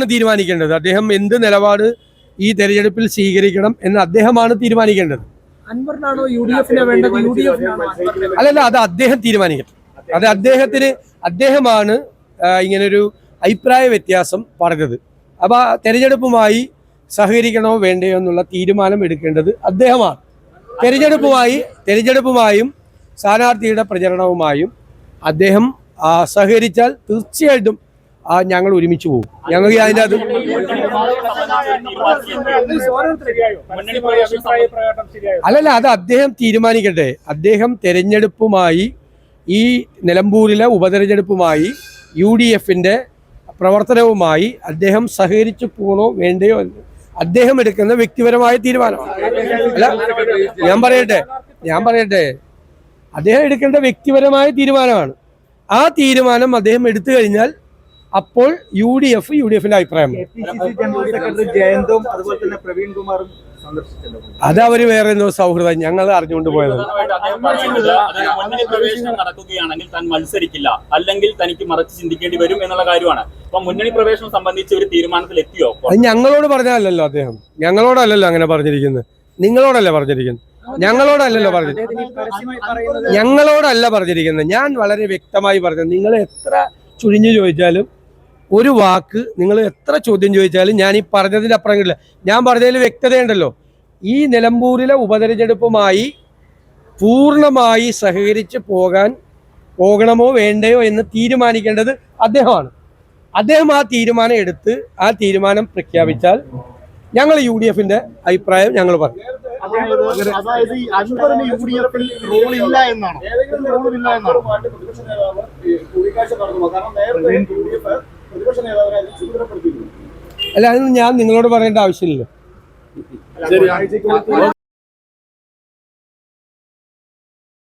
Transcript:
അദ്ദേഹമാണ് തീരുമാനിക്കേണ്ടത്. അദ്ദേഹം എന്ത് നിലപാട് ഈ തെരഞ്ഞെടുപ്പിൽ സ്വീകരിക്കണം എന്ന് അദ്ദേഹമാണ് തീരുമാനിക്കേണ്ടത്? അല്ലല്ല അത് അദ്ദേഹം തീരുമാനിക്കട്ടെ അത് അദ്ദേഹത്തിന് അദ്ദേഹമാണ് ഇങ്ങനൊരു അഭിപ്രായ വ്യത്യാസം പറഞ്ഞത്. അപ്പൊ ആ തെരഞ്ഞെടുപ്പുമായി സഹകരിക്കണോ വേണ്ടയോ എന്നുള്ള തീരുമാനം എടുക്കേണ്ടത് അദ്ദേഹമാണ്. തെരഞ്ഞെടുപ്പുമായി തെരഞ്ഞെടുപ്പുമായും സ്ഥാനാർത്ഥിയുടെ പ്രചരണവുമായും അദ്ദേഹം സഹകരിച്ചാൽ തീർച്ചയായിട്ടും ആ, ഞങ്ങൾ ഒരുമിച്ച് പോകും. ഞങ്ങൾക്ക് അതിന്റെ അത് അല്ലല്ല അത് അദ്ദേഹം തീരുമാനിക്കട്ടെ. അദ്ദേഹം തെരഞ്ഞെടുപ്പുമായി ഈ നിലമ്പൂരിലെ ഉപതെരഞ്ഞെടുപ്പുമായി യു ഡി എഫിന്റെ പ്രവർത്തനവുമായി അദ്ദേഹം സഹകരിച്ചു പോകണോ വേണ്ടയോ? അദ്ദേഹം എടുക്കുന്ന വ്യക്തിപരമായ തീരുമാനമാണ്. അല്ല ഞാൻ പറയട്ടെ ഞാൻ പറയട്ടെ. അദ്ദേഹം എടുക്കേണ്ട വ്യക്തിപരമായ തീരുമാനമാണ്. ആ തീരുമാനം അദ്ദേഹം എടുത്തു കഴിഞ്ഞാൽ അപ്പോൾ U D F U D എഫിന്റെ അഭിപ്രായം ജയന്തും അതുപോലെ തന്നെ പ്രവീൺ കുമാറും അത് അവർ വേറെ എന്തോ സൗഹൃദം ഞങ്ങൾ അറിഞ്ഞുകൊണ്ട് പോയത്. പ്രവേശനം നടക്കുകയാണെങ്കിൽ താൻ മത്സരിക്കില്ല. അല്ലെങ്കിൽ തനിക്ക് മറച്ച് ചിന്തിക്കേണ്ടി വരും എന്നുള്ള കാര്യമാണ്. അപ്പൊ മുന്നണി പ്രവേശനം സംബന്ധിച്ച് ഒരു തീരുമാനത്തിൽ എത്തിയോ? അത് ഞങ്ങളോട് പറഞ്ഞതല്ലല്ലോ അദ്ദേഹം. ഞങ്ങളോടല്ലല്ലോ അങ്ങനെ പറഞ്ഞിരിക്കുന്നത്. നിങ്ങളോടല്ലേ പറഞ്ഞിരിക്കുന്നത്? ഞങ്ങളോടല്ലല്ലോ പറഞ്ഞത് പറയുന്നത് ഞങ്ങളോടല്ല പറഞ്ഞിരിക്കുന്നത്. ഞാൻ വളരെ വ്യക്തമായി പറഞ്ഞത് നിങ്ങൾ എത്ര ചുഴിഞ്ഞു ചോദിച്ചാലും ഒരു വാക്ക് നിങ്ങൾ എത്ര ചോദ്യം ചോദിച്ചാലും ഞാൻ ഈ പറഞ്ഞതിന്റെ അപ്പുറം കിട്ടില്ല ഞാൻ പറഞ്ഞതിൽ വ്യക്തതയുണ്ടല്ലോ. ഈ നിലമ്പൂരിലെ ഉപതെരഞ്ഞെടുപ്പുമായി പൂർണമായി സഹകരിച്ച് പോകാൻ പോകണമോ വേണ്ടയോ എന്ന് തീരുമാനിക്കേണ്ടത് അദ്ദേഹമാണ്. അദ്ദേഹം ആ തീരുമാനം എടുത്ത് ആ തീരുമാനം പ്രഖ്യാപിച്ചാൽ ഞങ്ങൾ യു ഡി എഫിന്റെ അഭിപ്രായം ഞങ്ങൾ പറഞ്ഞു അതായത് ഈ അൻവറിന് യു ഡി എഫിൽ റോൾ ഇല്ല എന്നാണോ? എന്നാണോ അല്ല അത് ഞാൻ നിങ്ങളോട് പറയേണ്ട ആവശ്യമില്ലല്ലോ.